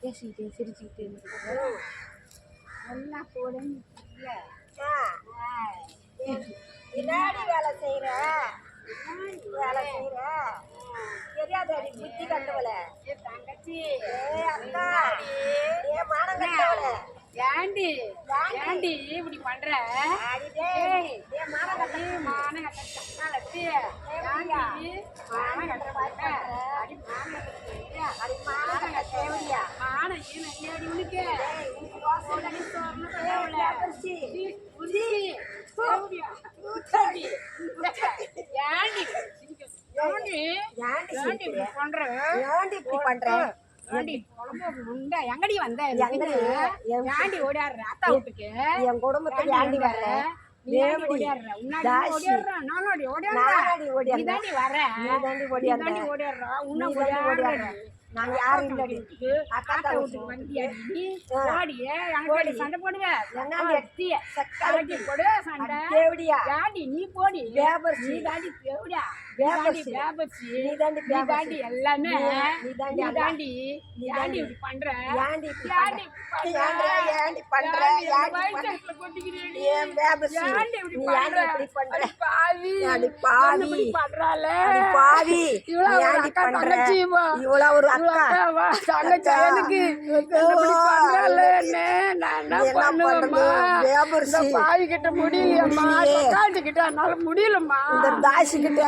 பேசிக்கிட்டே சிரிச்சுக்கிட்டே இருக்கு. எல்லாம் போடணும் வேலை பின்னாடி வேலை செய்யற வேலை அடி புத்தி கட்டவல தங்கச்சி ஏ அக்கா ஏ மானம் கட்டவல ஏண்டி ஏண்டி இப்படி பண்ற அடிடே ஏ மானம் கட்டி மானம் கட்டி ஏண்டி மானம் கட்ட பாக்க அடி மானம் கட்ட அடி மானம் கட்ட தேவடியா மானம் ஏன் ஏடி உனக்கு உடனே சொர்ண அரிசி உருசி தேவடியா உச்சடி ஏண்டி ஏண்டி ஏன்டி ஏண்டி இப்படி பண்ற ஏன்டி இப்படி பண்ற ஏண்டி குழம்பு உண்ட எங்கடி வந்த எங்கடி? ஏண்டி ஓடியாடுற அத்தா வீட்டுக்கு என் குடும்பத்துக்கு ஏண்டி வர ஓடியாடுற. ஓடியாடுற நான் யாரும் இல்லடி அக்கா வீட்டுக்கு வந்தியாடி நீ. ஓடியே சண்டை போடு சண்டை தேவடியா ஏண்டி நீ போடி வியாபாரிசி. நீ தாண்டி தேவடியா நீ தாண்டி நீ தாண்டி எல்லாமே நீ தாண்டி நீ. தாண்டி நீ தாண்டி. இப்படி பண்ற கொட்டிக்கிறேடி? ஏன் இப்படி இப்படி? அடி பாவி. அடி பாவி. என்ன இப்படி பண்றாளே? அடி பாவி இவளா நீ ஒரு ஏன்டி அக்கா பண்ற தங்கச்சி இவ. இவளா ஒரு இவள அக்கா அக்காவா? தங்கச்சி எனக்கு? நான் என்ன பண்ணுவேம்மா? இந்த பாவி கிட்ட முடியலையம்மா கிட்ட என்னால முடியலம்மா. இந்த தாசி கிட்ட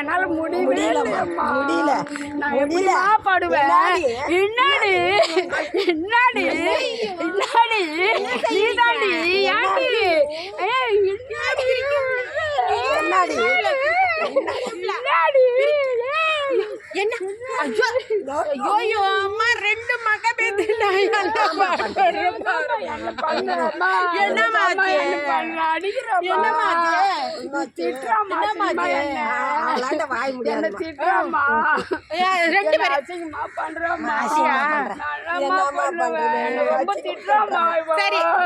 என்னால முடியவே முடியலம்மா. முடியல. நான் முடியல. எப்படிம்மா பாடுவேன் என்னாடி? என்னாடி? என்னாடி? என்னாடி? நீதாண்டி? ஏண்டி ஏய் என்னாடி என்னடி? என்னாடி? என்ன ஐயோ ஐயோ அம்மா ரெண்டு மக பேத்து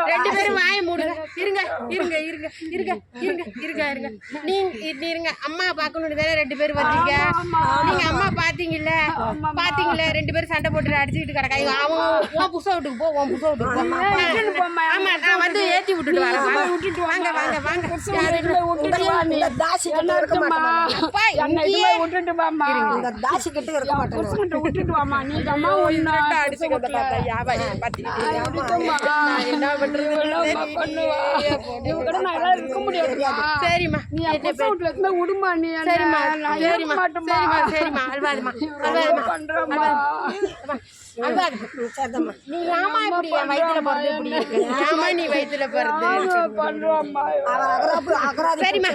ரெண்டு பேரும். வாயை மூடுங்க. இருங்க இருங்க இருங்க இருங்க இருங்க இருங்க இருங்க. நீங்க இருங்க. அம்மா பார்க்கணும்னு தானே ரெண்டு பேரும் வந்தீங்க. நீங்க அம்மா பாத்தீங்கல்ல பாத்தீங்கல்ல ரெண்டு பேரும் சண்டை போட்டு அடிச்சுக்கிட்டு கிடக்காங்க அவன் உன் புதுச வீட்டுக்கு போ உன் புதுச வீட்டுக்கு போ. ஆமா நான் வந்து ஏத்தி விட்டுட்டு வரேன். வாங்க வாங்க வாங்க வாங்க. விட்டுட்டு விட்டுட்டு விட்டுட்டு. சரிம்மா. சரிம்மா. சரிம்மா. சரிம்மா. அல்வாதுமா நீ ஏமா இப்படி என் வயித்துல பிறந்து இப்படி இருக்கு? ஏமா நீ வயித்துல பிறந்து சரிம்மா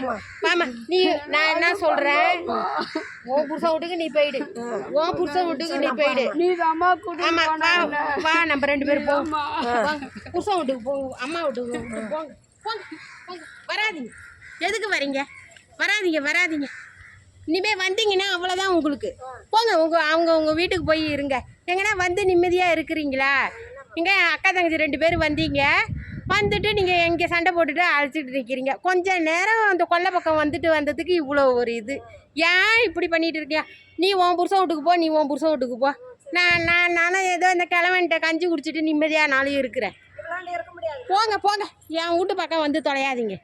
வாமா நீ நான் என்ன சொல்றேன்? உன் புருஷன் வீட்டுக்கு நீ போயிடு. உன் புருஷன் வீட்டுக்கு நீ போயிடு. ஆமா வா நம்ம ரெண்டு பேரும் போவோம் புருஷன் வீட்டுக்கு போ அம்மா வீட்டுக்கு போங்க போங்க போங்க. வராதீங்க. எதுக்கு வரீங்க? வராதீங்க வராதீங்க. இனிமே வந்தீங்கன்னா அவ்வளோதான் உங்களுக்கு. போங்க உங்க அவங்க உங்க வீட்டுக்கு போய் இருங்க. எங்கன்னா வந்து நிம்மதியாக இருக்கிறீங்களா? இங்கே அக்கா தங்கச்சி ரெண்டு பேரும் வந்தீங்க. வந்துட்டு நீங்கள் எங்கே சண்டை போட்டுட்டு அழைச்சிட்டு நிற்கிறீங்க கொஞ்சம் நேரம் அந்த கொல்லை பக்கம் வந்துட்டு வந்ததுக்கு இவ்வளோ ஒரு இது. ஏன் இப்படி பண்ணிட்டு இருக்கியா நீ உன் புருஷ வீட்டுக்கு போ நீ உன் புருஷ வீட்டுக்கு போ. நான் நான் நானும் ஏதோ இந்த கிழவன்ட்ட கஞ்சி குடிச்சிட்டு நிம்மதியாக நாளையும் இருக்கிறேன். போங்க போங்க. என் வீட்டு பக்கம் வந்து தொலையாதீங்க.